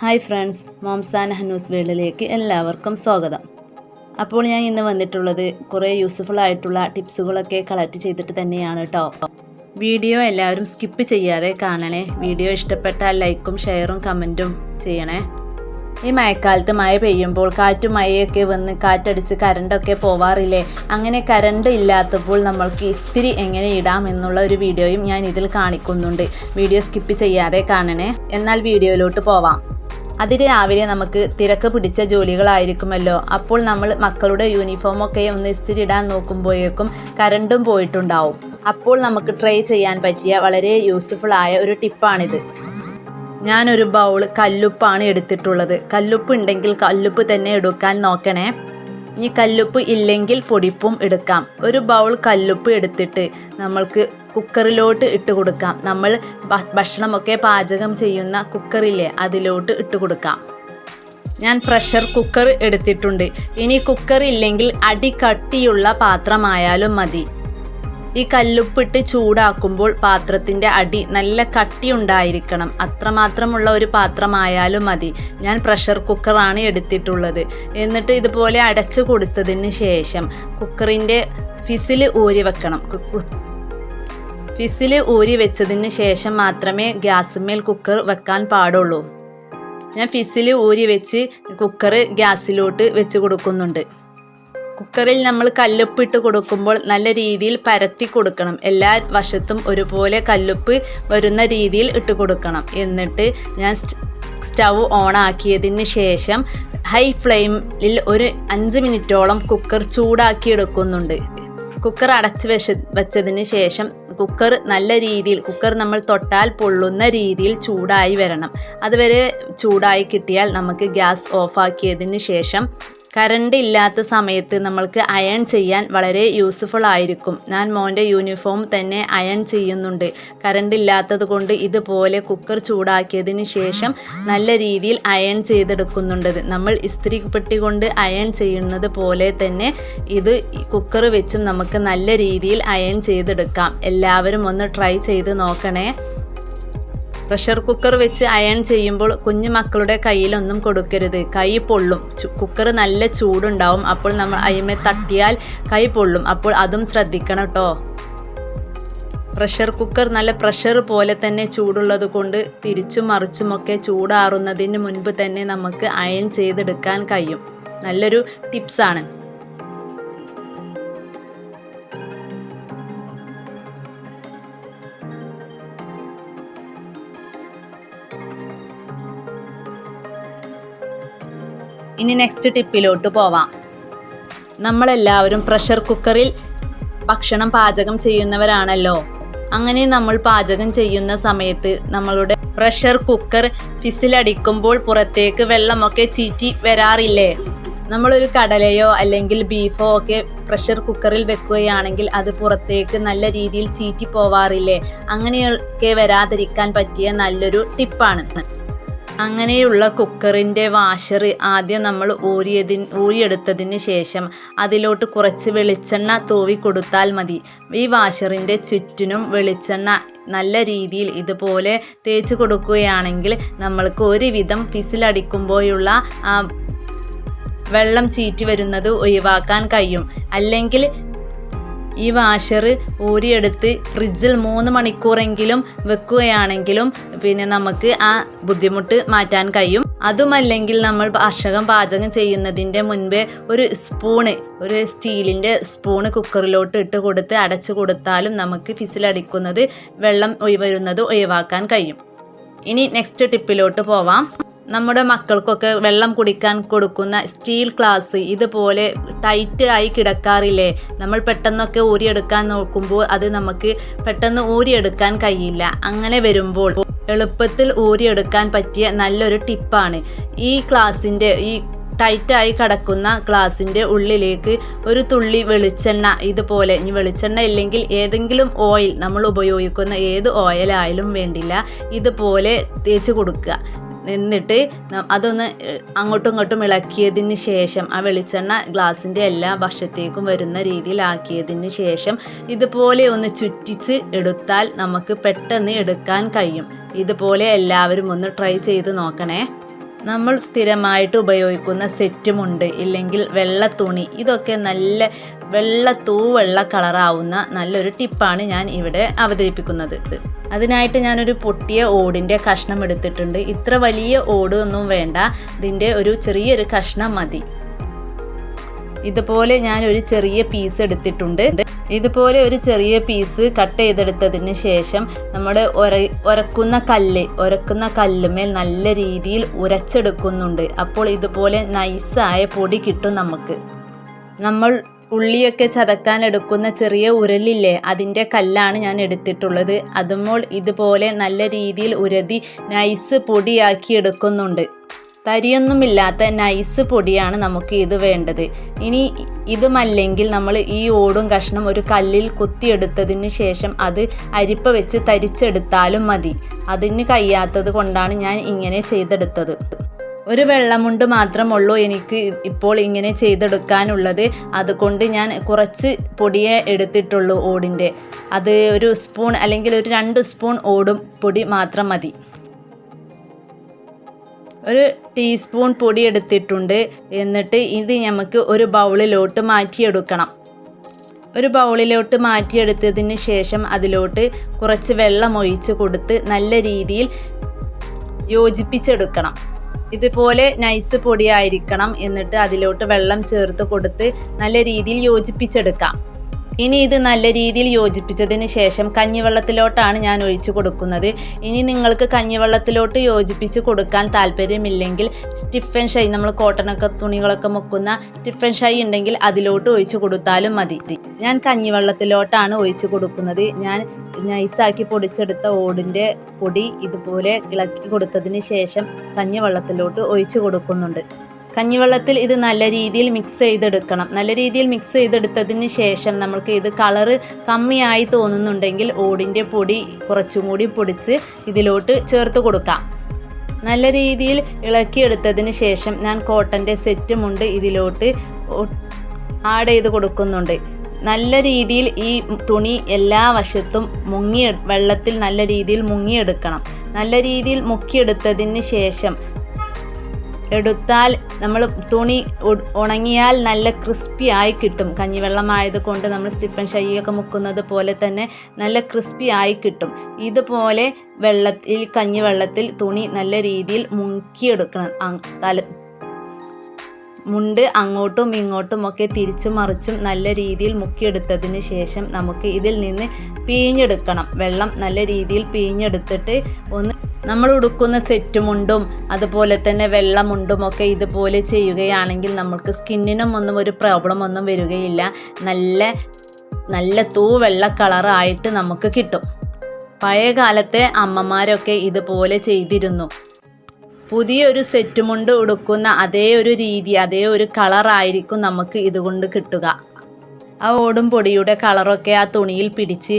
Hi friends മോംസാൻ ഹന്നൂസ് വേൾഡിലേക്ക് എല്ലാവർക്കും സ്വാഗതം. അപ്പോൾ ഞാൻ ഇന്ന് വന്നിട്ടുള്ളത് കുറേ യൂസ്ഫുൾ ആയിട്ടുള്ള ടിപ്സുകളൊക്കെ കളക്ട് ചെയ്തിട്ട് തന്നെയാണ് കേട്ടോ വീഡിയോ എല്ലാവരും സ്കിപ്പ് ചെയ്യാതെ കാണണേ. വീഡിയോ ഇഷ്ടപ്പെട്ടാൽ ലൈക്കും ഷെയറും കമന്റും ചെയ്യണേ. ഈ മഴക്കാലത്ത് മഴ പെയ്യുമ്പോൾ കാറ്റും മഴയൊക്കെ വന്ന് കാറ്റടിച്ച് കരണ്ടൊക്കെ പോവാറില്ലേ? അങ്ങനെ കരണ്ട് ഇല്ലാത്തപ്പോൾ നമ്മൾക്ക് ഇസ്തിരി എങ്ങനെ ഇടാം എന്നുള്ള ഒരു വീഡിയോയും ഞാൻ ഇതിൽ കാണിക്കുന്നുണ്ട്. വീഡിയോ സ്കിപ്പ് ചെയ്യാതെ കാണണേ. എന്നാൽ വീഡിയോയിലോട്ട് പോവാം. അതിന് രാവിലെ നമുക്ക് തിരക്ക് പിടിച്ച ജോലികളായിരിക്കുമല്ലോ. അപ്പോൾ നമ്മൾ മക്കളുടെ യൂണിഫോമൊക്കെ ഒന്ന് ഇസ്തിരി ഇടാൻ നോക്കുമ്പോഴേക്കും കറണ്ടും പോയിട്ടുണ്ടാവും. അപ്പോൾ നമുക്ക് ട്രൈ ചെയ്യാൻ പറ്റിയ വളരെ യൂസ്ഫുൾ ആയ ഒരു ടിപ്പാണിത്. ഞാനൊരു ബൗൾ കല്ലുപ്പാണ് എടുത്തിട്ടുള്ളത്. കല്ലുപ്പ് ഉണ്ടെങ്കിൽ കല്ലുപ്പ് തന്നെ എടുക്കാൻ നോക്കണേ. ഇനി കല്ലുപ്പ് ഇല്ലെങ്കിൽ പൊടിപ്പും എടുക്കാം. ഒരു ബൗൾ കല്ലുപ്പ് എടുത്തിട്ട് നമ്മൾക്ക് കുക്കറിലോട്ട് ഇട്ട് കൊടുക്കാം. നമ്മൾ ഭക്ഷണമൊക്കെ പാചകം ചെയ്യുന്ന കുക്കറില്ലേ അതിലോട്ട് ഇട്ട് കൊടുക്കാം. ഞാൻ പ്രഷർ കുക്കർ എടുത്തിട്ടുണ്ട്. ഇനി കുക്കർ ഇല്ലെങ്കിൽ അടി കട്ടിയുള്ള പാത്രമായാലും മതി. ഈ കല്ലുപ്പിട്ട് ചൂടാക്കുമ്പോൾ പാത്രത്തിന്റെ അടി നല്ല കട്ടിയുണ്ടായിരിക്കണം അത്രമാത്രമുള്ള ഒരു പാത്രമായാലും മതി. ഞാൻ പ്രഷർ കുക്കറാണ് എടുത്തിട്ടുള്ളത്. എന്നിട്ട് ഇതുപോലെ അടച്ചു കൊടുത്തതിന് ശേഷം കുക്കറിന്റെ ഫിസിൽ ഊരി വെക്കണം ഫിസിൽ ഊരി വെച്ചതിന് ശേഷം മാത്രമേ ഗ്യാസുമേൽ കുക്കർ വെക്കാൻ പാടുള്ളൂ. ഞാൻ ഫിസിൽ ഊരി വെച്ച് കുക്കർ ഗ്യാസിലോട്ട് വെച്ച് കൊടുക്കുന്നുണ്ട്. കുക്കറിൽ നമ്മൾ കല്ലുപ്പിട്ട് കൊടുക്കുമ്പോൾ നല്ല രീതിയിൽ പരത്തി കൊടുക്കണം. എല്ലാ വശത്തും ഒരുപോലെ കല്ലുപ്പ് വരുന്ന രീതിയിൽ ഇട്ട് കൊടുക്കണം. എന്നിട്ട് ഞാൻ സ്റ്റൗ ഓൺ ആക്കിയതിന് ശേഷം ഹൈ ഫ്ലെയിമിൽ ഒരു അഞ്ച് മിനിറ്റോളം കുക്കർ ചൂടാക്കി എടുക്കുന്നുണ്ട് കുക്കർ അടച്ച് വെച്ച വെച്ചതിന് ശേഷം കുക്കർ നല്ല രീതിയിൽ കുക്കർ നമ്മൾ തൊട്ടാൽ പൊള്ളുന്ന രീതിയിൽ ചൂടായി വരണം. അതുവരെ ചൂടായി കിട്ടിയാൽ നമുക്ക് ഗ്യാസ് ഓഫാക്കിയതിന് ശേഷം കറണ്ട് ഇല്ലാത്ത സമയത്ത് നമ്മൾക്ക് അയൺ ചെയ്യാൻ വളരെ യൂസ്ഫുൾ ആയിരിക്കും. ഞാൻ മോന്റെ യൂണിഫോം തന്നെ അയൺ ചെയ്യുന്നുണ്ട്. കറണ്ട് ഇല്ലാത്തത് കൊണ്ട് ഇതുപോലെ കുക്കർ ചൂടാക്കിയതിന് ശേഷം നല്ല രീതിയിൽ അയൺ ചെയ്തെടുക്കുന്നുണ്ട്. നമ്മൾ ഇസ്ത്രി പെട്ടി കൊണ്ട് അയൺ ചെയ്യുന്നത് പോലെ തന്നെ ഇത് കുക്കർ വെച്ചും നമുക്ക് നല്ല രീതിയിൽ അയൺ ചെയ്തെടുക്കാം. എല്ലാവരും ഒന്ന് ട്രൈ ചെയ്ത് നോക്കണേ. പ്രഷർ കുക്കർ വെച്ച് അയൺ ചെയ്യുമ്പോൾ കുഞ്ഞു മക്കളുടെ കയ്യിലൊന്നും കൊടുക്കരുത്. കൈ പൊള്ളും. കുക്കർ നല്ല ചൂടുണ്ടാവും. അപ്പോൾ നമ്മൾ അയിമേ തട്ടിയാൽ കൈ പൊള്ളും. അപ്പോൾ അതും ശ്രദ്ധിക്കണം കേട്ടോ പ്രഷർ കുക്കർ നല്ല പ്രഷർ പോലെ തന്നെ ചൂടുള്ളത് കൊണ്ട് തിരിച്ചും മറിച്ചുമൊക്കെ ചൂടാറുന്നതിന് മുൻപ് തന്നെ നമുക്ക് അയൺ ചെയ്തെടുക്കാൻ കഴിയും. നല്ലൊരു ടിപ്സാണ്. ഇനി നെക്സ്റ്റ് ടിപ്പിലോട്ട് പോവാം. നമ്മളെല്ലാവരും പ്രഷർ കുക്കറിൽ ഭക്ഷണം പാചകം ചെയ്യുന്നവരാണല്ലോ. അങ്ങനെ നമ്മൾ പാചകം ചെയ്യുന്ന സമയത്ത് നമ്മളുടെ പ്രഷർ കുക്കർ ഫിസിലടിക്കുമ്പോൾ പുറത്തേക്ക് വെള്ളമൊക്കെ ചീറ്റി വരാറില്ലേ? നമ്മളൊരു കടലയോ അല്ലെങ്കിൽ ബീഫോ ഒക്കെ പ്രഷർ കുക്കറിൽ വെക്കുകയാണെങ്കിൽ അത് പുറത്തേക്ക് നല്ല രീതിയിൽ ചീറ്റി പോവാറില്ലേ? അങ്ങനെയൊക്കെ വരാതിരിക്കാൻ പറ്റിയ നല്ലൊരു ടിപ്പാണ്. അങ്ങനെയുള്ള കുക്കറിന്റെ വാഷർ ആദ്യം നമ്മൾ ഊരിയതിന് ഊരിയെടുത്തതിന് ശേഷം അതിലോട്ട് കുറച്ച് വെളിച്ചെണ്ണ തൂവി കൊടുത്താൽ മതി. ഈ വാഷറിന്റെ ചുറ്റിനും വെളിച്ചെണ്ണ നല്ല രീതിയിൽ ഇതുപോലെ തേച്ച് കൊടുക്കുകയാണെങ്കിൽ നമ്മൾക്ക് ഒരുവിധം ഫിസിലടിക്കുമ്പോഴുള്ള വെള്ളം ചീറ്റി വരുന്നത് ഒഴിവാക്കാൻ കഴിയും. അല്ലെങ്കിൽ ഈ വാഷർ ഊരിയെടുത്ത് ഫ്രിഡ്ജിൽ മൂന്ന് മണിക്കൂറെങ്കിലും വെക്കുകയാണെങ്കിലും പിന്നെ നമുക്ക് ആ ബുദ്ധിമുട്ട് മാറ്റാൻ കഴിയും. അതുമല്ലെങ്കിൽ നമ്മൾ ഭക്ഷകം പാചകം ചെയ്യുന്നതിന്റെ മുൻപേ ഒരു സ്പൂണ് ഒരു സ്റ്റീലിന്റെ സ്പൂണ് കുക്കറിലോട്ട് ഇട്ട് കൊടുത്ത് അടച്ചു കൊടുത്താലും നമുക്ക് ഫിസിലടിക്കുന്നത് വെള്ളം ഒഴിവരുന്നത് ഒഴിവാക്കാൻ കഴിയും. ഇനി നെക്സ്റ്റ് ടിപ്പിലോട്ട് പോവാം. നമ്മുടെ മക്കൾക്കൊക്കെ വെള്ളം കുടിക്കാൻ കൊടുക്കുന്ന സ്റ്റീൽ ഗ്ലാസ് ഇതുപോലെ ടൈറ്റ് ആയി കിടക്കാറില്ലേ? നമ്മൾ പെട്ടെന്നൊക്കെ ഊരിയെടുക്കാൻ നോക്കുമ്പോൾ അത് നമുക്ക് പെട്ടെന്ന് ഊരിയെടുക്കാൻ കഴിയില്ല. അങ്ങനെ വരുമ്പോൾ എളുപ്പത്തിൽ ഊരിയെടുക്കാൻ പറ്റിയ നല്ലൊരു ടിപ്പാണ്. ഈ ഗ്ലാസിന്റെ ഈ ടൈറ്റായി കടക്കുന്ന ഗ്ലാസിന്റെ ഉള്ളിലേക്ക് ഒരു തുള്ളി വെളിച്ചെണ്ണ ഇതുപോലെ ഇനി വെളിച്ചെണ്ണ ഇല്ലെങ്കിൽ ഏതെങ്കിലും ഓയിൽ നമ്മൾ ഉപയോഗിക്കുന്ന ഏത് ഓയിലായാലും വേണ്ടില്ല ഇതുപോലെ തേച്ച് കൊടുക്കുക. എന്നിട്ട് ന- അതൊന്ന് അങ്ങോട്ടും ഇങ്ങോട്ടും ഇളക്കിയതിന് ശേഷം ആ വെളിച്ചെണ്ണ ഗ്ലാസിന്റെ എല്ലാ വശത്തേക്കും വരുന്ന രീതിയിലാക്കിയതിന് ശേഷം ഇതുപോലെ ഒന്ന് ചുറ്റിച്ച് എടുത്താൽ നമുക്ക് പെട്ടെന്ന് എടുക്കാൻ കഴിയും. ഇതുപോലെ എല്ലാവരും ഒന്ന് ട്രൈ ചെയ്ത് നോക്കണേ. നമ്മൾ സ്ഥിരമായിട്ട് ഉപയോഗിക്കുന്ന സെറ്റുമുണ്ട്. ഇല്ലെങ്കിൽ വെള്ള തുണി. ഇതൊക്കെ നല്ല വെള്ള തൂവെള്ള കളറാവുന്ന നല്ലൊരു ടിപ്പാണ് ഞാൻ ഇവിടെ അവതരിപ്പിക്കുന്നത്. അതിനായിട്ട് ഞാനൊരു പൊട്ടിയ ഓടിന്റെ കഷ്ണം എടുത്തിട്ടുണ്ട്. ഇത്ര വലിയ ഓട് ഒന്നും വേണ്ട. ഇതിന്റെ ഒരു ചെറിയൊരു കഷ്ണം മതി. ഇതുപോലെ ഞാൻ ഒരു ചെറിയ പീസ് എടുത്തിട്ടുണ്ട്. ഇതുപോലെ ഒരു ചെറിയ പീസ് കട്ട് ചെയ്തെടുത്തതിന് ശേഷം നമ്മുടെ ഒര ഉരക്കുന്ന കല്ല് ഉരക്കുന്ന കല്ലുമേൽ നല്ല രീതിയിൽ ഉരച്ചെടുക്കുന്നുണ്ട്. അപ്പോൾ ഇതുപോലെ നൈസായ പൊടി കിട്ടും നമുക്ക്. നമ്മൾ ഉള്ളിയൊക്കെ ചതക്കാൻ എടുക്കുന്ന ചെറിയ ഉരലില്ലേ അതിന്റെ കല്ലാണ് ഞാൻ എടുത്തിട്ടുള്ളത്. അതുമ്പോൾ ഇതുപോലെ നല്ല രീതിയിൽ ഉരതി നൈസ് പൊടിയാക്കി എടുക്കുന്നുണ്ട്. തരിയൊന്നുമില്ലാത്ത നൈസ് പൊടിയാണ് നമുക്ക് ഇത് വേണ്ടത്. ഇനി ഇതുമല്ലെങ്കിൽ നമ്മൾ ഈ ഓടും കഷ്ണം ഒരു കല്ലിൽ കുത്തിയെടുത്തതിന് ശേഷം അത് അരിപ്പ വെച്ച് തരിച്ചെടുത്താലും മതി. അതിന് കഴിയാത്തത് കൊണ്ടാണ് ഞാൻ ഇങ്ങനെ ചെയ്തെടുത്തത്. ഒരു വെള്ളമുണ്ട് മാത്രമുള്ളൂ എനിക്ക് ഇപ്പോൾ ഇങ്ങനെ ചെയ്തെടുക്കാനുള്ളത്. അതുകൊണ്ട് ഞാൻ കുറച്ച് പൊടിയെ എടുത്തിട്ടുള്ളൂ ഓടിന്റെ. അത് ഒരു സ്പൂൺ അല്ലെങ്കിൽ ഒരു രണ്ട് സ്പൂൺ ഓടും പൊടി മാത്രം മതി. ഒരു ടീസ്പൂൺ പൊടി എടുത്തിട്ടുണ്ട്. എന്നിട്ട് ഇത് നമുക്ക് ഒരു ബൗളിലോട്ട് മാറ്റിയെടുക്കണം. ഒരു ബൗളിലോട്ട് മാറ്റിയെടുത്തതിന് ശേഷം അതിലോട്ട് കുറച്ച് വെള്ളം ഒഴിച്ച് കൊടുത്ത് നല്ല രീതിയിൽ യോജിപ്പിച്ചെടുക്കണം. ഇതുപോലെ നൈസ് പൊടിയായിരിക്കണം. എന്നിട്ട് അതിലോട്ട് വെള്ളം ചേർത്ത് കൊടുത്ത് നല്ല രീതിയിൽ യോജിപ്പിച്ചെടുക്കാം. ഇനി ഇത് നല്ല രീതിയിൽ യോജിപ്പിച്ചതിന് ശേഷം കഞ്ഞിവെള്ളത്തിലോട്ടാണ് ഞാൻ ഒഴിച്ചു കൊടുക്കുന്നത്. ഇനി നിങ്ങൾക്ക് കഞ്ഞിവെള്ളത്തിലോട്ട് യോജിപ്പിച്ച് കൊടുക്കാൻ താല്പര്യമില്ലെങ്കിൽ സ്റ്റിഫൻ ഷൈ നമ്മൾ കോട്ടണൊക്കെ തുണികളൊക്കെ മുക്കുന്ന സ്റ്റിഫൻ ഷൈ ഉണ്ടെങ്കിൽ അതിലോട്ട് ഒഴിച്ചു കൊടുത്താലും മതി. ഞാൻ കഞ്ഞിവെള്ളത്തിലോട്ടാണ് ഒഴിച്ചു കൊടുക്കുന്നത്. ഞാൻ നൈസാക്കി പൊടിച്ചെടുത്ത ഓടിന്റെ പൊടി ഇതുപോലെ ഇളക്കി കൊടുത്തതിന് ശേഷം കഞ്ഞിവെള്ളത്തിലോട്ട് ഒഴിച്ചു കൊടുക്കുന്നുണ്ട്. കഞ്ഞിവെള്ളത്തിൽ ഇത് നല്ല രീതിയിൽ മിക്സ് ചെയ്തെടുക്കണം. നല്ല രീതിയിൽ മിക്സ് ചെയ്തെടുത്തതിന് ശേഷം നമുക്ക് ഇത് കളറ് കമ്മിയായി തോന്നുന്നുണ്ടെങ്കിൽ ഓടിന്റെ പൊടി കുറച്ചും കൂടി പൊടിച്ച് ഇതിലോട്ട് ചേർത്ത് കൊടുക്കാം. നല്ല രീതിയിൽ ഇളക്കിയെടുത്തതിന് ശേഷം ഞാൻ കോട്ടന്റെ സെറ്റുമുണ്ട് ഇതിലോട്ട് ആഡ് ചെയ്ത് കൊടുക്കുന്നുണ്ട്. നല്ല രീതിയിൽ ഈ തുണി എല്ലാ വശത്തും മുങ്ങി വെള്ളത്തിൽ നല്ല രീതിയിൽ മുങ്ങിയെടുക്കണം. നല്ല രീതിയിൽ മുക്കിയെടുത്തതിന് ശേഷം എടുത്താൽ നമ്മൾ തുണി ഉണങ്ങിയാൽ നല്ല ക്രിസ്പി ആയി കിട്ടും. കഞ്ഞിവെള്ളമായത് കൊണ്ട് നമ്മൾ സ്റ്റിഫൻ ഷൈയൊക്കെ മുക്കുന്നത് പോലെ തന്നെ നല്ല ക്രിസ്പി ആയി കിട്ടും. ഇതുപോലെ വെള്ളത്തിൽ കഞ്ഞിവെള്ളത്തിൽ തുണി നല്ല രീതിയിൽ മുക്കിയെടുക്കണം. തല മുണ്ട് അങ്ങോട്ടും ഇങ്ങോട്ടും ഒക്കെ തിരിച്ചു മറിച്ചും നല്ല രീതിയിൽ മുക്കിയെടുത്തതിന് ശേഷം നമുക്ക് ഇതിൽ നിന്ന് പിഴിഞ്ഞെടുക്കണം വെള്ളം നല്ല രീതിയിൽ പിഴിഞ്ഞെടുത്തിട്ട് ഒന്ന് നമ്മൾ ഉടുക്കുന്ന സെറ്റ് മുണ്ടും അതുപോലെ തന്നെ വെള്ളമുണ്ടും ഒക്കെ ഇതുപോലെ ചെയ്യുകയാണെങ്കിൽ നമുക്ക് സ്കിന്നിനും ഒന്നും ഒരു പ്രോബ്ലം ഒന്നും വരികയില്ല. നല്ല നല്ല തൂ വെള്ള കളറായിട്ട് നമുക്ക് കിട്ടും. പഴയ കാലത്തെ അമ്മമാരൊക്കെ ഇതുപോലെ ചെയ്തിരുന്നു. പുതിയൊരു സെറ്റ് മുണ്ട് ഉടുക്കുന്ന അതേ ഒരു രീതി അതേ ഒരു കളറായിരിക്കും നമുക്ക് ഇതുകൊണ്ട് കിട്ടുക. ആ ഓടും പൊടിയുടെ കളറൊക്കെ ആ തുണിയിൽ പിടിച്ച്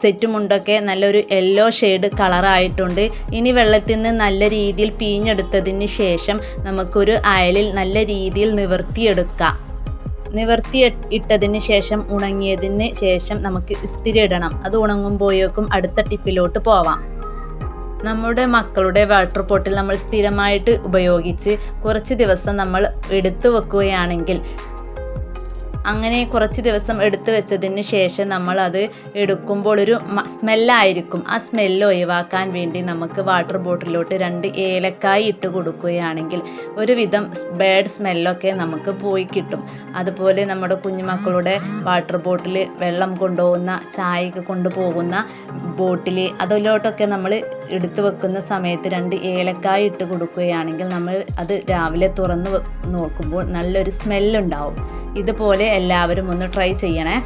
സെറ്റ് മുണ്ടൊക്കെ നല്ലൊരു യെല്ലോ ഷെയ്ഡ് കളറായിട്ടുണ്ട്. ഇനി വെള്ളത്തിൽ നിന്ന് നല്ല രീതിയിൽ പീഞ്ഞെടുത്തതിന് ശേഷം നമുക്കൊരു അയലിൽ നല്ല രീതിയിൽ നിവർത്തിയെടുക്കാം. നിവർത്തി ഇട്ടതിന് ശേഷം ഉണങ്ങിയതിന് ശേഷം നമുക്ക് ഇസ്തിരി ഇടണം അത് ഉണങ്ങുമ്പോഴേക്കും അടുത്ത ടിപ്പിലോട്ട് പോവാം. നമ്മുടെ മക്കളുടെ വാട്ടർ ബോട്ടിൽ നമ്മൾ സ്ഥിരമായിട്ട് ഉപയോഗിച്ച് കുറച്ച് ദിവസം നമ്മൾ എടുത്തു വെക്കുകയാണെങ്കിൽ അങ്ങനെ കുറച്ച് ദിവസം എടുത്തു വെച്ചതിന് ശേഷം നമ്മൾ അത് എടുക്കുമ്പോൾ ഒരു സ്മെല്ലായിരിക്കും. ആ സ്മെല്ല് ഒഴിവാക്കാൻ വേണ്ടി നമുക്ക് വാട്ടർ ബോട്ടിലോട്ട് രണ്ട് ഏലക്കായി ഇട്ട് കൊടുക്കുകയാണെങ്കിൽ ഒരുവിധം ബാഡ് സ്മെല്ലൊക്കെ നമുക്ക് പോയി കിട്ടും. അതുപോലെ നമ്മുടെ കുഞ്ഞുമക്കളുടെ വാട്ടർ ബോട്ടിൽ വെള്ളം കൊണ്ടുപോകുന്ന ചായക്ക് കൊണ്ടുപോകുന്ന ബോട്ടിൽ അതിലോട്ടൊക്കെ നമ്മൾ എടുത്തു വെക്കുന്ന സമയത്ത് രണ്ട് ഏലക്കായ ഇട്ട് കൊടുക്കുകയാണെങ്കിൽ നമ്മൾ അത് രാവിലെ തുറന്ന് നോക്കുമ്പോൾ നല്ലൊരു സ്മെല്ലുണ്ടാവും ഇതുപോലെ എല്ലാവരും ഒന്ന് ട്രൈ ചെയ്യണേ.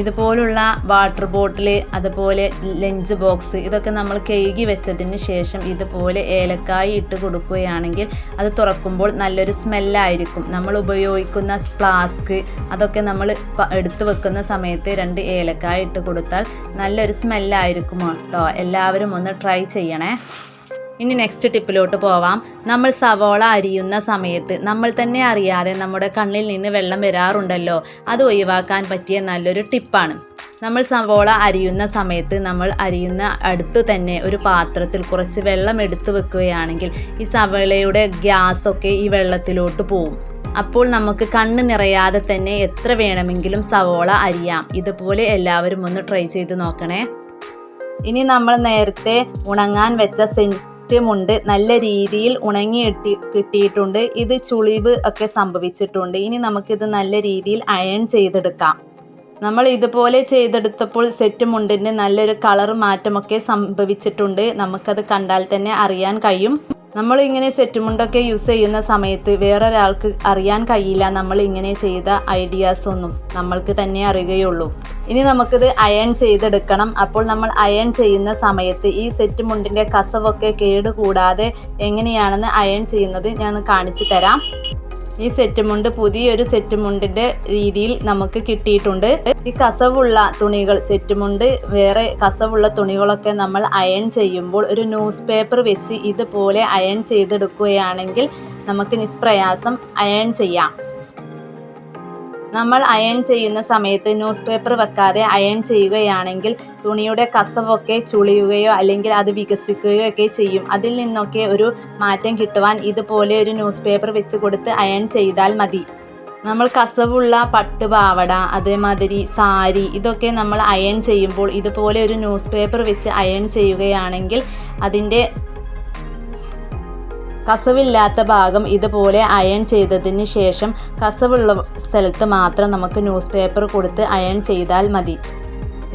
ഇതുപോലുള്ള വാട്ടർ ബോട്ടിൽ അതുപോലെ ലഞ്ച് ബോക്സ് ഇതൊക്കെ നമ്മൾ കഴുകി വെച്ചതിന് ശേഷം ഇതുപോലെ ഏലക്കായി ഇട്ട് കൊടുക്കുകയാണെങ്കിൽ അത് തുറക്കുമ്പോൾ നല്ലൊരു സ്മെല്ലായിരിക്കും നമ്മൾ ഉപയോഗിക്കുന്ന ഫ്ലാസ്ക് അതൊക്കെ നമ്മൾ എടുത്തു വെക്കുന്ന സമയത്ത് രണ്ട് ഏലക്കായ ഇട്ട് കൊടുത്താൽ നല്ലൊരു സ്മെല്ലായിരിക്കും കേട്ടോ എല്ലാവരും ഒന്ന് ട്രൈ ചെയ്യണേ. ഇനി നെക്സ്റ്റ് ടിപ്പിലോട്ട് പോവാം. നമ്മൾ സവോള അരിയുന്ന സമയത്ത് നമ്മൾ തന്നെ അറിയാതെ നമ്മുടെ കണ്ണിൽ നിന്ന് വെള്ളം വരാറുണ്ടല്ലോ. അത് ഒഴിവാക്കാൻ പറ്റിയ നല്ലൊരു ടിപ്പാണ്. നമ്മൾ സവോള അരിയുന്ന സമയത്ത് നമ്മൾ അരിയുന്ന അടുത്ത് തന്നെ ഒരു പാത്രത്തിൽ കുറച്ച് വെള്ളം എടുത്തു വെക്കുകയാണെങ്കിൽ ഈ സവോളയുടെ ഗ്യാസൊക്കെ ഈ വെള്ളത്തിലോട്ട് പോവും. അപ്പോൾ നമുക്ക് കണ്ണ് നിറയാതെ തന്നെ എത്ര വേണമെങ്കിലും സവോള അരിയാം. ഇതുപോലെ എല്ലാവരും ഒന്ന് ട്രൈ ചെയ്ത് നോക്കണേ. ഇനി നമ്മൾ നേരത്തെ ഉണങ്ങാൻ വെച്ച സെന്റ് മുണ്ട് നല്ല രീതിയിൽ ഉണങ്ങി കിട്ടിയിട്ടുണ്ട്. ഇത് ചുളിവ് ഒക്കെ സംഭവിച്ചിട്ടുണ്ട്. ഇനി നമുക്കിത് നല്ല രീതിയിൽ അയൺ ചെയ്തെടുക്കാം. നമ്മൾ ഇതുപോലെ ചെയ്തെടുത്തപ്പോൾ സെറ്റ് മുണ്ടിന് നല്ലൊരു കളർ മാറ്റമൊക്കെ സംഭവിച്ചിട്ടുണ്ട്. നമുക്കത് കണ്ടാൽ തന്നെ അറിയാൻ കഴിയും. നമ്മൾ ഇങ്ങനെ സെറ്റ് മുണ്ടൊക്കെ യൂസ് ചെയ്യുന്ന സമയത്ത് വേറൊരാൾക്ക് അറിയാൻ കഴിയില്ല നമ്മൾ ഇങ്ങനെ ചെയ്ത ഐഡിയാസ് ഒന്നും നമ്മൾക്ക് തന്നെ അറിയുകയുള്ളൂ. ഇനി നമുക്കിത് അയൺ ചെയ്തെടുക്കണം. അപ്പോൾ നമ്മൾ അയൺ ചെയ്യുന്ന സമയത്ത് ഈ സെറ്റ് മുണ്ടിന്റെ കസവൊക്കെ കേടുകൂടാതെ എങ്ങനെയാണെന്ന് അയൺ ചെയ്യുന്നത് ഞാൻ കാണിച്ചു തരാം. ഈ സെറ്റ് മുണ്ട് പുതിയൊരു സെറ്റ് മുണ്ടിന്റെ രീതിയിൽ നമുക്ക് കിട്ടിയിട്ടുണ്ട്. ഈ കസവുള്ള തുണികൾ സെറ്റ് മുണ്ട് വേറെ കസവുള്ള തുണികളൊക്കെ നമ്മൾ അയൺ ചെയ്യുമ്പോൾ ഒരു ന്യൂസ് പേപ്പർ വെച്ച് ഇതുപോലെ അയൺ ചെയ്തെടുക്കുകയാണെങ്കിൽ നമുക്ക് നിഷ്പ്രയാസം അയൺ ചെയ്യാം. നമ്മൾ അയൺ ചെയ്യുന്ന സമയത്ത് ന്യൂസ് പേപ്പർ വെക്കാതെ അയൺ ചെയ്യുകയാണെങ്കിൽ തുണിയുടെ കസവൊക്കെ ചുളിയുകയോ അല്ലെങ്കിൽ അത് വികസിക്കുകയോ ഒക്കെ ചെയ്യും. അതിൽ നിന്നൊക്കെ ഒരു മാറ്റം കിട്ടുവാൻ ഇതുപോലെ ഒരു ന്യൂസ് പേപ്പർ വെച്ച് കൊടുത്ത് അയൺ ചെയ്താൽ മതി. നമ്മൾ കസവുള്ള പട്ടുപാവട അതേമാതിരി സാരി ഇതൊക്കെ നമ്മൾ അയൺ ചെയ്യുമ്പോൾ ഇതുപോലെ ഒരു ന്യൂസ് പേപ്പർ വെച്ച് അയൺ ചെയ്യുകയാണെങ്കിൽ അതിന്റെ കസവില്ലാത്ത ഭാഗം ഇതുപോലെ അയൺ ചെയ്തതിന് ശേഷം കസവുള്ള സ്ഥലത്ത് മാത്രം നമുക്ക് ന്യൂസ് പേപ്പർ കൊടുത്ത് അയൺ ചെയ്താൽ മതി.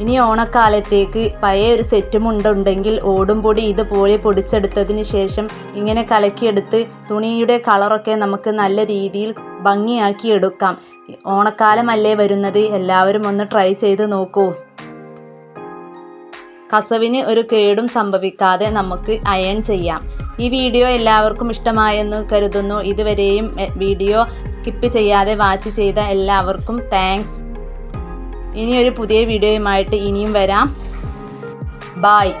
ഇനി ഓണക്കാലത്തേക്ക് പഴയ ഒരു സെറ്റ് മുണ്ടുണ്ടെങ്കിൽ ഓടും പൊടി ഇതുപോലെ പൊടിച്ചെടുത്തതിന് ശേഷം ഇങ്ങനെ കലക്കിയെടുത്ത് തുണിയുടെ കളറൊക്കെ നമുക്ക് നല്ല രീതിയിൽ ഭംഗിയാക്കി എടുക്കാം. ഓണക്കാലമല്ലേ വരുന്നത്? എല്ലാവരും ഒന്ന് ട്രൈ ചെയ്ത് നോക്കൂ. കസവിന് ഒരു കേടും സംഭവിക്കാതെ നമുക്ക് അയൺ ചെയ്യാം. ഈ വീഡിയോ എല്ലാവർക്കും ഇഷ്ടമായെന്ന് കരുതുന്നു. ഇതുവരെയും വീഡിയോ സ്കിപ്പ് ചെയ്യാതെ വാച്ച് ചെയ്ത എല്ലാവർക്കും താങ്ക്സ് ഇനി ഒരു പുതിയ വീഡിയോയുമായിട്ട് ഇനിയും വരാം. ബായ്